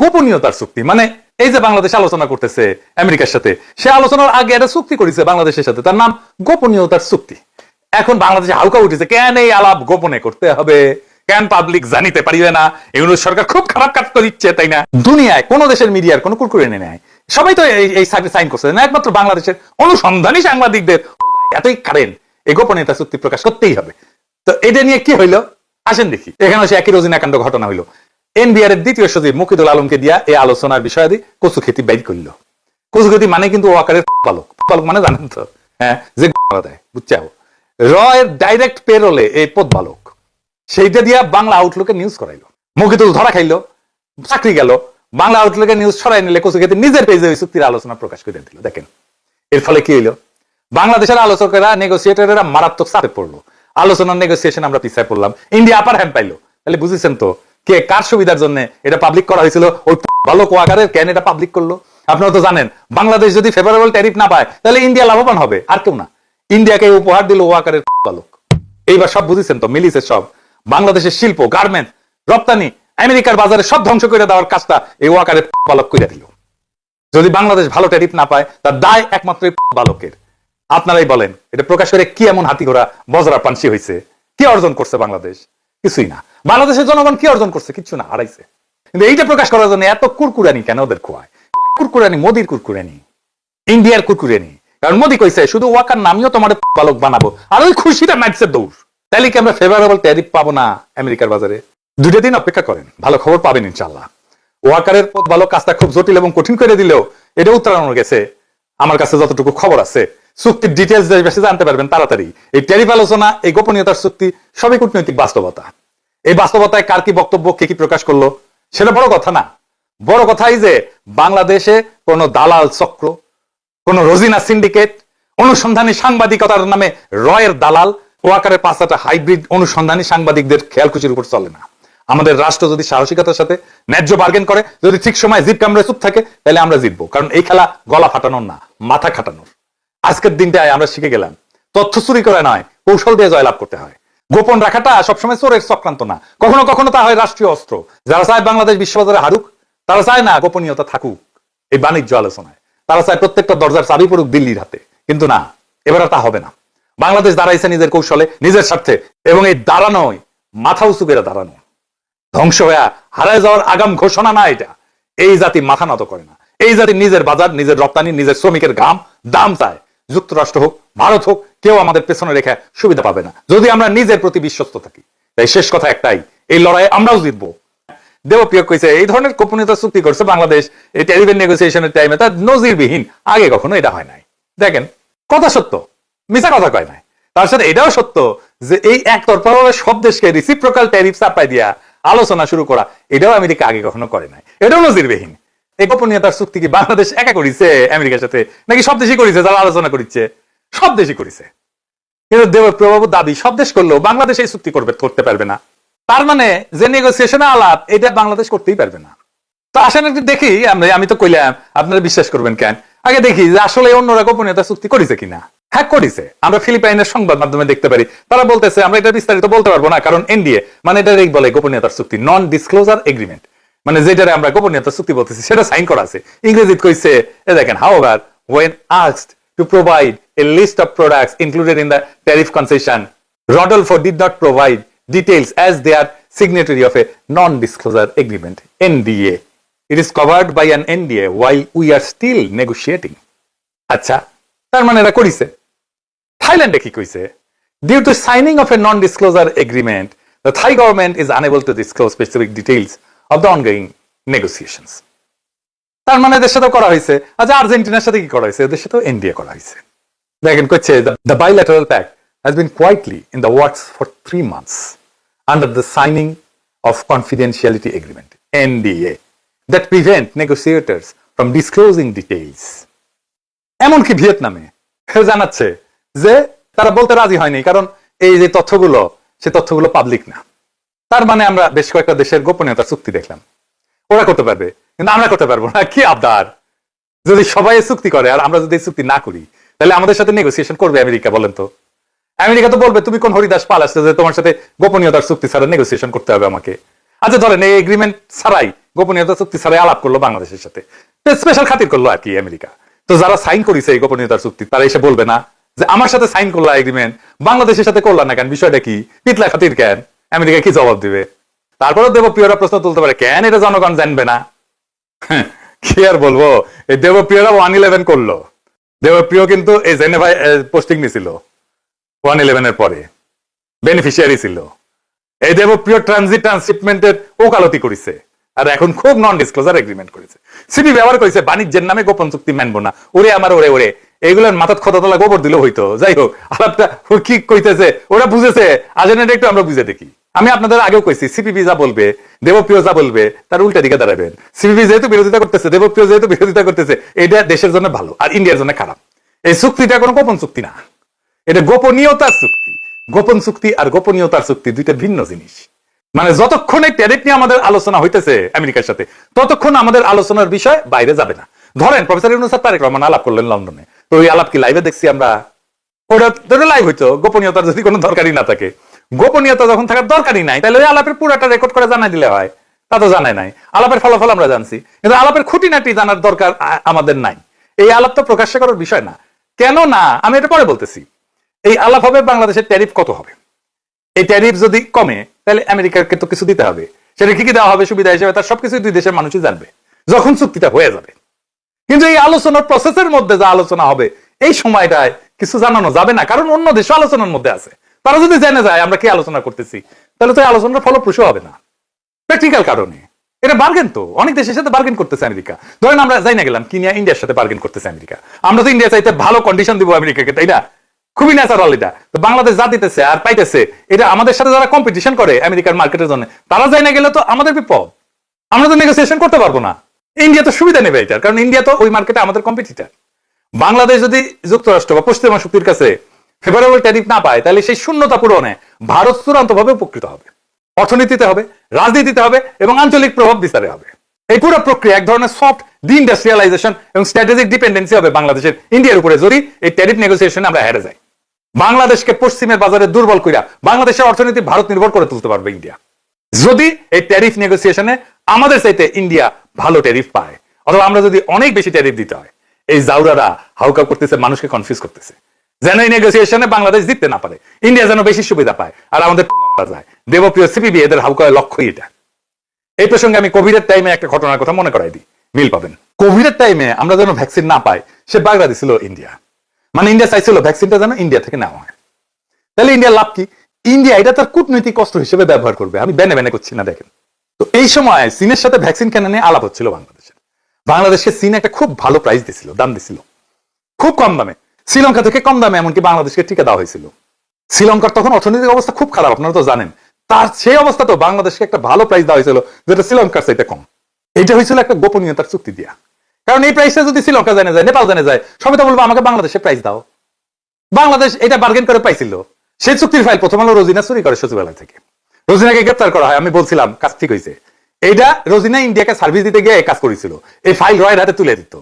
গোপনীয়তার চুক্তি। মানে এই যে বাংলাদেশ আলোচনা করতেছে আমেরিকার সাথে, সে আলোচনার আগে একটা চুক্তি করেছে বাংলাদেশের সাথে, তার নাম গোপনীয়তার চুক্তি। এখন বাংলাদেশে হাউকা উঠেছে, কেন এই আলাপ গোপনে করতে হবে? কেন পাবলিক জানিতে পারিবে না? এগুলো সরকার খুব খারাপ কাজ করে দিচ্ছে, তাই না? দুনিয়ায় কোন দেশের মিডিয়ার কোনো কুরকুরে নেয়। সবাই তো এই সাইন করছে, না একমাত্র বাংলাদেশের অনুসন্ধানী সাংবাদিকদের। এতই কারেন এই গোপনীয়তা চুক্তি প্রকাশ করতেই হবে। তো এটা নিয়ে কি হইল? আসেন দেখি। এখানে সে একই রোজিনা কাণ্ড ঘটনা হইল। এনবিআর এর দ্বিতীয় সচিব মুকিদুল আলমকে দিয়া এই আলোচনার বিষয়াদি কচু খেতি বাইর করল। কচু খেতি মানে কিন্তু ওয়াকারের পালক পালক মানে জানেন তো? হ্যাঁ যে দেয় বুঝছাও? র ডাইরেক্ট পেরোলে এই পদ বালক। সেইটা দিয়া বাংলা আউটলুকে নিউজ করাইলো। মুকিদুল ধরা খাইলো, চাকরি গেল। বাংলা আউটলুকে নিউজ ছড়াই নিলে কচু খেতে নিজের পেজে ওই চুক্তির আলোচনা প্রকাশ করে দিল। দেখেন, এর ফলে কি হইল? বাংলাদেশের আলোচকেরা নেগোসিয়েটরেরা মারাত্মক চাপে পড়ল। আলোচনার নেগোসিয়েশন আমরা পিছায় পড়লাম। ইন্ডিয়া আপার হ্যান্ড পাইলো। তাহলে বুঝেছেন তো? কে, কার সুবিধার জন্য এটা পাবলিক করা হয়েছিল? ওই ভালো কোয়াকারের কেন এটা পাবলিক করল? আপনারা তো জানেন, বাংলাদেশ যদি ফেভারেবল ট্যারিফ না পায়, তাহলে ইন্ডিয়া লাভবান হবে, আর কেউ না। ইন্ডিয়াকে উপহার দিল ওয়াকারের বালক এইবার সব বুঝেছেন তো, মিলিছে সব। বাংলাদেশের শিল্প গার্মেন্ট রপ্তানি, আমেরিকার বাজারে সব ধ্বংস করে দেওয়ার কাজটা এই ওয়াকারের বালক করে দিল। যদি বাংলাদেশ ভালো ট্যারিফ না পায়, তার দায় একমাত্র বালকের আপনারাই বলেন, এটা প্রকাশ করে কি এমন হাতি ঘোড়া বজরা পানসি হয়েছে কি অর্জন করছে বাংলাদেশ? কিছুই না। বাংলাদেশের জনগণ কি অর্জন করছে? কিছু না, হারাইছে। কিন্তু এইটা প্রকাশ করার জন্য এত কুরকুরানি কেন ওদের খোয়ায়? কুরকুরানি, মোদির কুরকুরানি, ইন্ডিয়ার কুরকুরানি। কারণ মোদি কইছে, শুধু ওয়াকার নামিও তোমার বালক বানাবো। আর ওই খুশিটা ম্যাচের দৌড়। তাইলে কি আমরা ফেভারেবল ট্যারিফ পাবো না আমেরিকার বাজারে? দুটো দিন অপেক্ষা করেন। ভালো খবর পাবেন ইনশাল্লাহ ওয়াকারের পথ ভালো কাজটা খুব জটিল এবং কঠিন করে দিলেও এটা উত্তরানো গেছে। আমার কাছে যতটুকু খবর আছে, চুক্তির ডিটেলস বেশি জানতে পারবেন তাড়াতাড়ি। এই ট্যারিফ আলোচনা, এই গোপনীয়তার চুক্তি, সবই কূটনৈতিক বাস্তবতা। এই বাস্তবতায় কার কি বক্তব্য, কে কি প্রকাশ করল, সেটা বড় কথা না। বড় কথাই যে, বাংলাদেশে কোন দালাল চক্র, কোন রোজিনা সিন্ডিকেট অনুসন্ধানী সাংবাদিকতার নামে রয়ের দালাল ওয়াকারের পাঁচটা হাইব্রিড অনুসন্ধানী সাংবাদিকদের খেয়ালকুচির উপর চলে না। আমাদের রাষ্ট্র যদি সাহসিকতার সাথে ন্যায্য বার্গেন করে, যদি ঠিক সময় জিপ কামড়ে চুপ থাকে, তাহলে আমরা জিতবো। কারণ এই খেলা গলা ফাটানোর না, মাথা খাটানোর। আজকের দিনটায় আমরা শিখে গেলাম, তথ্য চুরি করে নয়, কৌশল দিয়ে জয়লাভ করতে হয়। গোপন রাখাটা সবসময় চোরের চক্রান্ত না। কখনো কখনো তা হয় রাষ্ট্রীয় অস্ত্র। যারা চায় বাংলাদেশ বিশ্ববাজারে হারুক, তারা চায় না গোপনীয়তা থাকুক, এই বাণিজ্য আলোচনায়। তারা চায় প্রত্যেকটা দরজার চাবি পড়ুক দিল্লির হাতে। কিন্তু না, এবার তা হবে না। বাংলাদেশ দাঁড়াইছে নিজের কৌশলে, নিজের স্বার্থে, এবং এই দাঁড়ানোই মাথা উঁচু করে দাঁড়ানো ধ্বংস হয়ে হারায় যাওয়ার আগাম ঘোষণা না এটা। এই জাতি মাথা নত করে না। এই জাতি নিজের বাজার, নিজের রপ্তানি, নিজের শ্রমিকের ঘাম, দাম চায়। যুক্তরাষ্ট্র হোক, ভারত হোক, কেউ আমাদের পেছনে রেখে সুবিধা পাবে না। যদি আমরা নিজের প্রতি বিশ্বস্ত থাকি, তাই শেষ কথা একটাই, এই লড়াইয়ে আমরাও জিতবো। দেবপ্রিয় কইছে, এই ধরনের গোপনীয়তা চুক্তি করছে বাংলাদেশ, এই ট্যারিফের নেগোসিয়েশনের টাইমে তার নজিরবিহীন। আগে কখনো এটা হয় নাই। দেখেন, কথা সত্য মিছা কথা কয় নাই। তার সাথে এটাও সত্য যে এই একতরফাভাবে সব দেশকে রিসিপ্রোকাল ট্যারিফ চাপাই দিয়া আলোচনা শুরু করা, এটাও আমেরিকা আগে কখনো করে নাই। এটাও নজিরবিহীন। এই গোপনীয়তার চুক্তি কি বাংলাদেশ একা করিছে আমেরিকার সাথে, নাকি সব দেশই করেছে যারা আলোচনা করিচ্ছে? সব দেশই করেছে। কিন্তু দেবপ্রবাবু দাবি, সব দেশ করলেও বাংলাদেশ এই চুক্তি করবে করতে পারবে না। তার মানে যে নেগোসিয়েশনে আলাপ, এটা বাংলাদেশ করতেই পারবে না। তো আসেন একটু দেখি, আমি তো কইলাম, আপনারা বিশ্বাস করবেন কেন? আগে দেখি যে আসলে অন্যরা গোপনীয়তা চুক্তি করেছে কিনা। হ্যাঁ করেছে আমরা ফিলিপাইনের সংবাদ মাধ্যমে দেখতে পারি তারা বলতেছে আমরা এটা বিস্তারিত বলতে পারব না কারণ এনডিএ মানে এটা বলে গোপনীয়তার চুক্তি নন ডিসক্লোজার এগ্রিমেন্ট মানে যেটারে আমরা গোপনীয়তার চুক্তি বলতেছি সেটা সাইন করা আছে ইংরেজিতে কইছে এ দেখেন however when asked to provide a list of products included in the tariff concession Rodolfo did not provide details as they are signatory of a non-disclosure agreement, NDA. It is covered by an NDA while we are still negotiating. আচ্ছা তার মানে এরা করিছে। থাইল্যান্ডে কি কইছে? Due to signing of a non disclosure agreement the Thai government is unable to disclose specific details of the ongoing negotiations তার মানে এদের সাথেও করা হয়েছে। আচ্ছা আর্জেন্টিনার সাথে কি করা হয়েছে? এদের সাথেও এনডিএ করা হয়েছে। দেখেন করছে the bilateral pact has been quietly in the works for three months under the signing of confidentiality agreement NDA that prevent negotiators from disclosing details. এমনকি ভিয়েতনামে জানাচ্ছে যে তারা বলতে রাজি হয়নি, কারণ এই যে তথ্যগুলো, সে তথ্যগুলো পাবলিক না। তার মানে আমরা বেশ কয়েকটা দেশের গোপনীয়তা চুক্তি দেখলাম। ওরা করতে পারবে, কিন্তু আমরা করতে পারব না, কি আবদার? যদি সবাই চুক্তি করে, আর আমরা যদি চুক্তি না করি, তাহলে আমাদের সাথে নেগোসিয়েশন করবে আমেরিকা, বলেন তো। আমেরিকা তো বলবে, তুমি কোন হরিদাস পাল আসছে যে তোমার সাথে গোপনীয়তার চুক্তি ছাড়া নেগোসিয়েশন করতে হবে আমাকে? আচ্ছা ধরেন এই এগ্রিমেন্ট ছাড়াই গোপনীয়তা চুক্তি ছাড়াই আলাপ করল বাংলাদেশের সাথে। স্পেশাল খাতির করল আর কি আমেরিকা। তো যারা সাইন করেছে এই গোপনীয়তার চুক্তি, তারা এসে বলবে না যে আমার সাথে সাইন করল এগ্রিমেন্ট বাংলাদেশের সাথে করলাম না কেন, বিষয়টা কি? পিতলা খাতির কেন? আমেরিকা কি জবাব দিবে? তারপরে দেবপ্রিয়রা প্রশ্ন তুলতে পারে, কেন এটা জনগণ জানবে না? কি আর বলব? এই দেবপ্রিয়রা ওয়ান ইলেভেন করল। দেবপ্রিয় কিন্তু এই জেনেভাই পোস্টিং নিছিল। ওয়ান ইলেভেনের পরে। বেনিফিশিয়ারি ছিল। এই দেবপ্রিয় ট্রানজিট ট্রান্সশিপমেন্টের ওকালতি করেছে। আর এখন খুব নন ডিসক্লোজার এগ্রিমেন্ট করেছে। সিপি ব্যবহার করেছে, বাণিজ্যের নামে গোপন চুক্তি মানবো না। ওরে আমার, ওরে ওরে, এগুলোর মাথাত খততলা গোবর দিলেও হইতো। যাই হোক, আলাপটা কি কইতেছে, ওরা বুঝেছে। আজেনের একটু আমরা বুঝে দেখি। আমি আপনাদের আগেও কইছি সিপিপি যা বলবে, দেবপ্রিয় যা বলবে, তার উল্টা দিকে দাঁড়াবেন। সিপিপি যেহেতু বিরোধিতা করতেছে, দেবপ্রিয় যেহেতু বিরোধিতা করতেছে, এটা দেশের জন্য ভালো, আর ইন্ডিয়ার জন্য খারাপ। এই চুক্তিটা কোনো গোপন চুক্তি না। এটা গোপনীয়তার চুক্তি। গোপন চুক্তি আর গোপনীয়তার চুক্তি দুইটা ভিন্ন জিনিস। মানে যতক্ষণ এই ট্যারিফ নিয়ে আমাদের আলোচনা হইতেছে আমেরিকার সাথে, ততক্ষণ আমাদের আলোচনার বিষয় বাইরে যাবে না। ধরেন প্রফেসর ইউনুস তারেক রহমান আলাপ করলেন লন্ডনে। তো ওই আলাপ কি লাইভে দেখছি আমরা? ওটা লাইভ হইতো, গোপনীয়তার যদি কোনো দরকারই না থাকে। গোপনীয়তা যখন থাকার দরকারই নাই, তাহলে ওই আলাপের পুরাটা রেকর্ড করে জানাই দিলে হয়। তা তো জানাই নাই। আলাপের ফলাফল আমরা জানছি। কিন্তু আলাপের খুঁটিনাটি জানার দরকার আমাদের নাই। এই আলাপ তো প্রকাশ্য করার বিষয় না। কেন না আমি এটা পরে বলতেছি, এই আলাপ হবে বাংলাদেশের ট্যারিফ কত হবে? এই ট্যারিফ যদি কমে, তাহলে আমেরিকাকে তো কিছু দিতে হবে। সেটা কি কি দেওয়া হবে, সুবিধা হিসেবে তার সবকিছু দুই দেশের মানুষই জানবে, যখন চুক্তিটা হয়ে যাবে। কিন্তু এই আলোচনার প্রসেসের মধ্যে যা আলোচনা হবে, এই সময়টায় কিছু জানানো যাবে না, কারণ অন্য দেশ আলোচনার মধ্যে আছে। তারা যদি জেনে যায়, আমরা কি আলোচনা করতেছি, তাহলে তো আলোচনার ফলপ্রসূ হবে না। প্র্যাকটিক্যাল কারণে। এটা বার্গেন তো, অনেক দেশের সাথে বার্গেন করতেছে আমেরিকা। ধরেন আমরা যাই না গেলাম, কিনিয়া ইন্ডিয়ার সাথে বার্গেন করতেছে আমেরিকা। আমরা তো ইন্ডিয়া চাইতে ভালো কন্ডিশন দিব আমেরিকাকে, তাই না? খুবই ন্যাচারাল এটা। তো বাংলাদেশ যা দিতেছে আর পাইতেছে, এটা আমাদের সাথে যারা কম্পিটিশন করে আমেরিকার মার্কেটের জন্য, তারা যাই না গেলে তো আমাদের বিপদ। আমরা তো নেগোসিয়েশন করতে পারব না। ইন্ডিয়া তো সুবিধা নেবে এটার, কারণ ইন্ডিয়া তো ওই মার্কেটে আমাদের কম্পিটিটার বাংলাদেশ যদি যুক্তরাষ্ট্র বা পশ্চিমা শক্তির কাছে ফেভারেবল ট্যারিফ না পায়, তাহলে সেই শূন্যতা পূরণে ভারত চূড়ান্তভাবে উপকৃত হবে। অর্থনীতিতে হবে, রাজনীতিতে হবে এবং আঞ্চলিক প্রভাব বিস্তারে হবে। এই পুরো প্রক্রিয়া এক ধরনের সফট ডিইন্ডাস্ট্রিয়ালাইজেশন এবং স্ট্র্যাটেজিক ডিপেন্ডেন্সি হবে বাংলাদেশের ইন্ডিয়ার উপরে। যদি এই ট্যারিফ নেগোসিয়েশনে আমরা হেরে যাই। বাংলাদেশকে পশ্চিমের বাজারে দুর্বল কইরা বাংলাদেশের অর্থনীতি ভারত নির্ভর করে তুলতে পারবে ইন্ডিয়া। যদি এই ট্যারিফ নেগোসিয়েশনে আমাদের চাইতে ইন্ডিয়া ভালো ট্যারিফ পায়, অথবা আমরা যদি অনেক বেশি ট্যারিফ দিতে হয়, এই জাউরারা হাউকা করতেছে, মানুষকে কনফিউজ করতেছে। যেন এই নেগোসিয়েশনে বাংলাদেশ জিততে না পারে, ইন্ডিয়া যেন বেশি সুবিধা পায়, আর আমাদের যায়। দেবপ্রিয় সিপিবি এদের হাউকা লক্ষ্যই এটা এই প্রসঙ্গে আমি কোভিডের টাইমে একটা ঘটনার কথা মনে করাই দিই। মিল পাবেন। কোভিডের টাইমে আমরা যেন ভ্যাকসিন না পাই, সে বাগড়া দিছিল ইন্ডিয়া। মানে ইন্ডিয়া চাইছিল ভ্যাকসিনটা যেন ইন্ডিয়া থেকে নেওয়া হয়। তাহলে ইন্ডিয়ার লাভ কি? ইন্ডিয়া এটা তার কূটনৈতিক অস্ত্র হিসেবে ব্যবহার করবে। আমি বেনে বেনে করছি না, দেখেন। তো এই সময় চীনের সাথে ভ্যাকসিন কেনা নিয়ে আলাপ হচ্ছিল বাংলাদেশের বাংলাদেশকে চীন একটা খুব ভালো প্রাইস দিছিল, দাম দিছিল। খুব কম দামে। শ্রীলঙ্কা থেকে কম দামে, এমনকি বাংলাদেশকে টিকা দেওয়া হয়েছিল। শ্রীলঙ্কার তখন অর্থনৈতিক অবস্থা খুব খারাপ, আপনারা তো জানেন। তার সেই অবস্থা তো বাংলাদেশকে একটা ভালো প্রাইস দেওয়া হয়েছিল, যেটা শ্রীলঙ্কার চাইতে কম। এটা হয়েছিল একটা গোপনীয়তার চুক্তি দিয়া। কারণ এই প্রাইসটা যদি শ্রীলঙ্কা জানে যায়, নেপাল জানে যায়, সবাই তো বলব, আমাকে বাংলাদেশে প্রাইস দাও। বাংলাদেশ এটা বার্গেন করে পাইছিল। সেই চুক্তির ফাইল প্রথম আলো রোজিনা চুরি করে সচিবালয় থেকে। রোজিনাকে গ্রেপ্তার করা হয়, আমি বলছিলাম, কাজ ঠিক হয়েছে এইটা রোজিনা ইন্ডিয়াকে সার্ভিস দিতে গিয়ে কাজ করেছিল। এই ফাইল রয়ের হাতে তুলে দিত।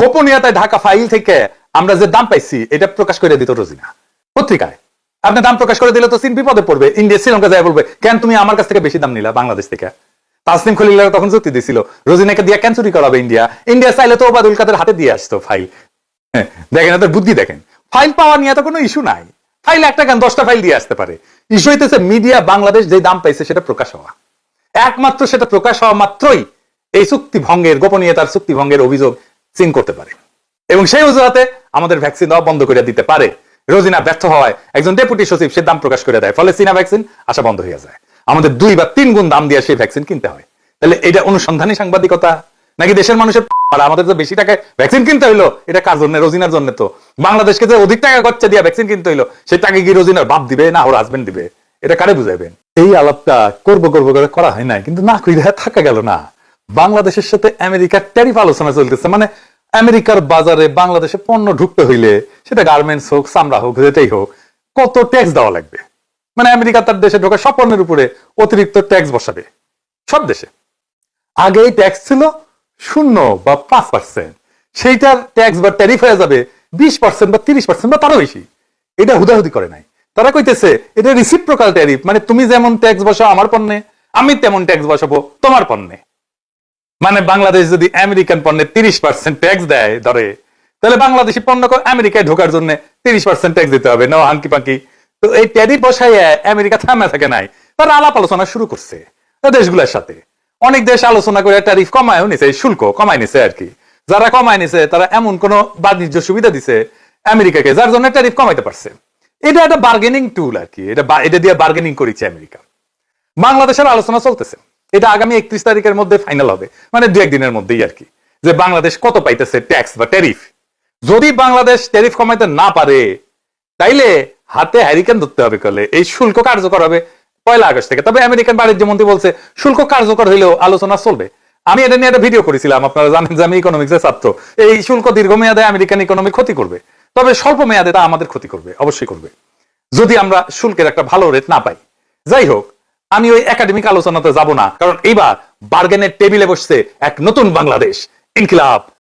গোপনীয়তায় ঢাকা ফাইল থেকে আমরা যে দাম পাইছি, এটা প্রকাশ করে দিত রোজিনা। পত্রিকায়। আপনি দাম প্রকাশ করে দিলে তো চীন বিপদে পড়বে, ইন্ডিয়া শ্রীলঙ্কা যায় বলবে, কেন তুমি আমার কাছ থেকে বেশি দাম নিলা বাংলাদেশ থেকে? তাসলিম খলিল্লা তখন যুক্তি দিছিল। রোজিনাকে দিয়ে কেন চুরি করাবে ইন্ডিয়া? ইন্ডিয়া চাইলে তো ওবাদুল কাদের হাতে দিয়ে আসতো ফাইল। হ্যাঁ, দেখেন এদের বুদ্ধি দেখেন। ফাইল পাওয়া নিয়ে তো কোনো ইস্যু নাই। ফাইল একটা কেন দশটা ফাইল দিয়ে আসতে পারে। ইস্যু হইতেছে মিডিয়া বাংলাদেশ যে দাম পাইছে সেটা প্রকাশ হওয়া। একমাত্র সেটা প্রকাশ হওয়া মাত্রই এই চুক্তি ভঙ্গের গোপনীয়তার চুক্তি ভঙ্গের অভিযোগ চিন করতে পারে। এবং সেই অজুহাতে আমাদের ভ্যাকসিন দেওয়া বন্ধ করে দিতে পারে। রোজিনা ব্যর্থ হওয়ায় একজন ডেপুটি সচিব সে দাম প্রকাশ করে দেয়। ফলে চীনা ভ্যাকসিন আসা বন্ধ হয়ে যায়। আমাদের দুই বা তিন গুণ দাম দিয়ে সেই ভ্যাকসিন কিনতে হয় তাহলে এটা অনুসন্ধানী সাংবাদিকতা? নাকি দেশের মানুষের আর আমাদের তো বেশি টাকায় ভ্যাকসিন কিনতে হইল, এটা কার জন্য? রোজিনার জন্য তো। বাংলাদেশকে যে অধিক টাকা খরচা দিয়ে ভ্যাকসিন কিনতে হইল, সেই টাকা কি রোজিনার বাপ দিবে না ওর হাজবেন্ড দিবে? এটা কারে বুঝাইবেন? এই আলাপটা করব করব করে করা হয় নাই, কিন্তু না কইরা থাকা গেল না। বাংলাদেশের সাথে আমেরিকার ট্যারিফ আলোচনা চলতেছে মানে আমেরিকার বাজারে বাংলাদেশে পণ্য ঢুকতে হইলে, সেটা গার্মেন্টস হোক, চামড়া হোক, যেটাই হোক, কত ট্যাক্স দেওয়া লাগবে? মানে আমেরিকা তার দেশে ঢোকা সব পণ্যের উপরে অতিরিক্ত ট্যাক্স বসাবে। সব দেশে। আগে এই ট্যাক্স ছিল শূন্য বা পাঁচ পার্সেন্ট সেইটার ট্যাক্স বা ট্যারিফ হয়ে যাবে বিশ পার্সেন্ট বা তিরিশ পার্সেন্ট বা তারও বেশি। এটা হুদাহুদি করে নাই। তারা কইতেছে, এটা রিসিপ্রোকাল ট্যারিফ মানে তুমি যেমন ট্যাক্স বসাও আমার পণ্যে, আমি তেমন ট্যাক্স বসাবো তোমার পণ্যে। মানে বাংলাদেশ যদি আমেরিকান পণ্যে তিরিশ পার্সেন্ট ট্যাক্স দেয় ধরে, তাহলে বাংলাদেশি পণ্য আমেরিকায় ঢোকার জন্য তিরিশ পার্সেন্ট ট্যাক্স দিতে হবে। নো হাঙ্কি পাঙ্কি তো এই ট্যারিফ বসাইয়া আমেরিকা থামে থাকে নাই। তারা আলাপ আলোচনা শুরু করছে দেশগুলোর সাথে। অনেক দেশ আলোচনা করে ট্যারিফ কমায়ও নিছে শুল্ক কমায় নিছে আর কি। যারা কমায় নিছে, তারা এমন কোন বাণিজ্য সুবিধা দিছে আমেরিকাকে, যার জন্য ট্যারিফ কমাইতে পারছে। এটা একটা বার্গেনিং টুল আর কি। এটা এটা দিয়ে বার্গেনিং করেছে আমেরিকা। বাংলাদেশের আলোচনা চলতেছে। এটা আগামী একত্রিশ তারিখের মধ্যে ফাইনাল হবে। মানে দু একদিনের মধ্যেই আর কি। যে বাংলাদেশ কত পাইতেছে ট্যাক্স বা ট্যারিফ যদি বাংলাদেশ ট্যারিফ কমাইতে না পারে, তাইলে হাতে হ্যারিকেন ধরতে হবে কলে। এই শুল্ক কার্যকর হবে পয়লা আগস্ট থেকে। তবে আমেরিকান বাণিজ্য মন্ত্রী বলছে, শুল্ক কার্যকর হইলেও আলোচনা চলবে। আমি এটা নিয়ে একটা ভিডিও করেছিলাম, আপনারা জানেন যে আমি ইকোনমিক্স এর ছাত্র। এই শুল্ক দীর্ঘমেয়াদে আমেরিকান ইকোনমি ক্ষতি করবে। তবে স্বল্প মেয়াদে তা আমাদের ক্ষতি করবে, অবশ্যই করবে। যদি আমরা শুল্কের একটা ভালো রেট না পাই। যাই হোক, আমি ওই একাডেমিক আলোচনাতে যাব না, কারণ এইবার বার্গেনের টেবিলে বসছে এক নতুন বাংলাদেশ, ইনকিলাব।